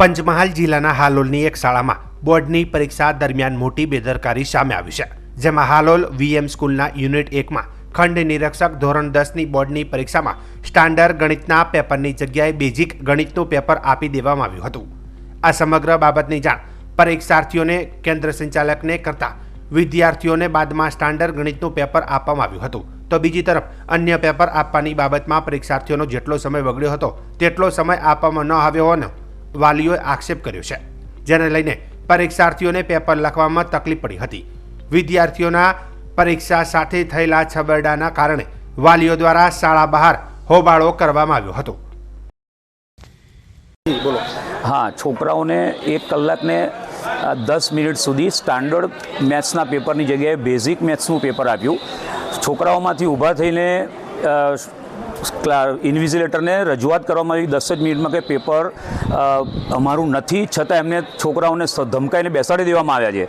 પંચમહાલ જિલ્લાના હાલોલની એક શાળામાં બોર્ડની પરીક્ષા દરમિયાન મોટી બેદરકારી સામે આવી છે, જેમાં હાલોલ વીએમ સ્કૂલના યુનિટ એકમાં ખંડ નિરીક્ષક ધોરણ દસની બોર્ડની પરીક્ષામાં સ્ટાન્ડર્ડ ગણિતના પેપરની જગ્યાએ બેઝિક ગણિતનું પેપર આપી દેવામાં આવ્યું હતું. આ સમગ્ર બાબતની જાણ પરીક્ષાર્થીઓને, કેન્દ્ર સંચાલકને કરતા વિદ્યાર્થીઓને બાદમાં સ્ટાન્ડર્ડ ગણિતનું પેપર આપવામાં આવ્યું હતું. તો બીજી તરફ, અન્ય પેપર આપવાની બાબતમાં પરીક્ષાર્થીઓનો જેટલો સમય બગડ્યો હતો, તેટલો સમય આપવામાં ન આવ્યો હોવાનો વાલીઓએ આક્ષેપ કર્યો છે. જેને લઈને પરીક્ષાર્થીઓને પેપર લખવામાં તકલીફ પડી હતી. વિદ્યાર્થીઓના પરીક્ષા સાથે થયેલા છબરડાના કારણે વાલીઓ દ્વારા શાળા બહાર હોબાળો કરવામાં આવ્યો હતો. બોલો. હા છોકરાઓને એક કલાકને દસ મિનિટ સુધી સ્ટાન્ડર્ડ મેથ્સના પેપરની જગ્યાએ બેઝિક મેથ્સનું પેપર આપ્યું. છોકરાઓમાંથી ઊભા થઈને ઇન્વિઝિલેટરને રજૂઆત કરવામાં આવી દસ જ મિનિટમાં કે પેપર અમારું નથી, છતાં એમને છોકરાઓને ધમકાઈને બેસાડી દેવામાં આવ્યા છે.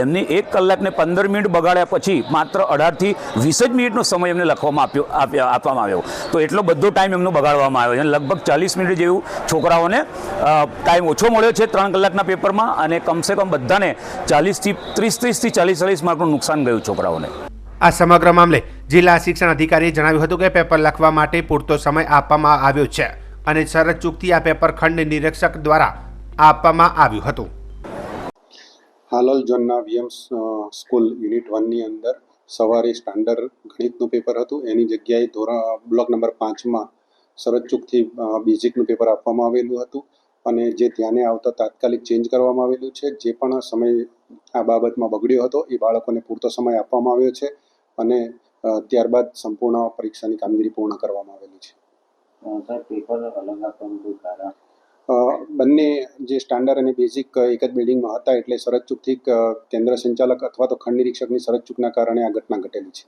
એમની એક કલાકને પંદર મિનિટ બગાડ્યા પછી માત્ર અઢારથી વીસ જ મિનિટનો સમય એમને લખવામાં આપ્યો, આપ્યા- આપવામાં આવ્યો. તો એટલો બધો ટાઈમ એમનો બગાડવામાં આવ્યો અને લગભગ ચાલીસ મિનિટ જેવું છોકરાઓને ટાઈમ ઓછો મળ્યો છે ત્રણ કલાકના પેપરમાં અને કમસે કમ બધાને ચાલીસથી ત્રીસ, ત્રીસથી ચાલીસ ચાલીસ માર્કનું નુકસાન ગયું છોકરાઓને. આ સમગ્ર મામલે જિલ્લા શિક્ષણ અધિકારીએ જણાવ્યું હતું કે પેપર લખવા માટે પૂરતો સમય આપવામાં આવ્યો છે અને શરત ચૂકથી આ પેપર ખંડ નિરીક્ષક દ્વારા આપવામાં આવ્યું હતું. હાલોલ ઝોનના વીએમ સ્કૂલ યુનિટ વનની અંદર સવારે સ્ટાન્ડર્ડ ગણિતનું પેપર હતું. એની જગ્યાએ ધોરણ બ્લોક નંબર પાંચમાં શરતચૂકથી બેઝિકનું પેપર આપવામાં આવેલું હતું અને જે ધ્યાને આવતા તાત્કાલિક ચેન્જ કરવામાં આવેલું છે. જે પણ સમય આ બાબતમાં બગડ્યો હતો એ બાળકોને પૂરતો સમય આપવામાં આવ્યો છે. અને ત્યારબાદ સંપૂર્ણ પરીક્ષાની કામગીરી પૂર્ણ કરવામાં આવેલી છે. બંને જે સ્ટાન્ડર્ડ અને બેઝિક એક જ બિલ્ડિંગમાં હતા એટલે શરત ચૂકથી કેન્દ્ર સંચાલક અથવા તો ખંડ નિરીક્ષકની શરત ચૂકના કારણે આ ઘટના ઘટેલી છે.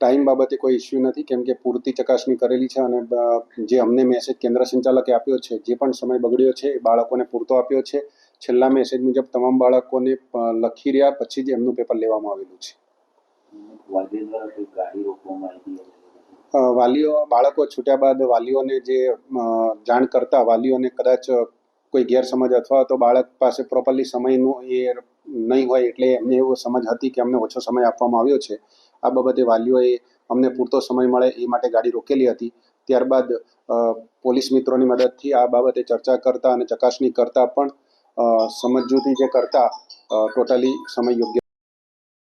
ટાઈમ બાબતે કોઈ ઇસ્યુ નથી કેમ કે પૂરતી ચકાસણી કરેલી છે અને જે અમને મેસેજ કેન્દ્ર સંચાલકે આપ્યો છે જે પણ સમય બગડ્યો છે એ બાળકોને પૂરતો આપ્યો છે. છેલ્લા મેસેજ મુજબ તમામ બાળકોને લખી રહ્યા પછી જ એમનું પેપર લેવામાં આવેલું છે. વાલીઓ બાળકો છૂટ્યા બાદ વાલીઓને જે જાણ કરતા વાલીઓને કદાચ કોઈ ગેરસમજ અથવા તો બાળક પાસે પ્રોપરલી સમયનું એ નહીં હોય એટલે એમને એવો સમજ હતી કે અમને ઓછો સમય આપવામાં આવ્યો છે. આ બાબતે વાલીઓએ અમને પૂરતો સમય મળે એ માટે ગાડી રોકેલી હતી. ત્યારબાદ પોલીસ મિત્રોની મદદથી આ બાબતે ચર્ચા કરતા અને ચકાસણી કરતા પણ સમજૂતી જે કરતા ટોટલી સમય યોગ્ય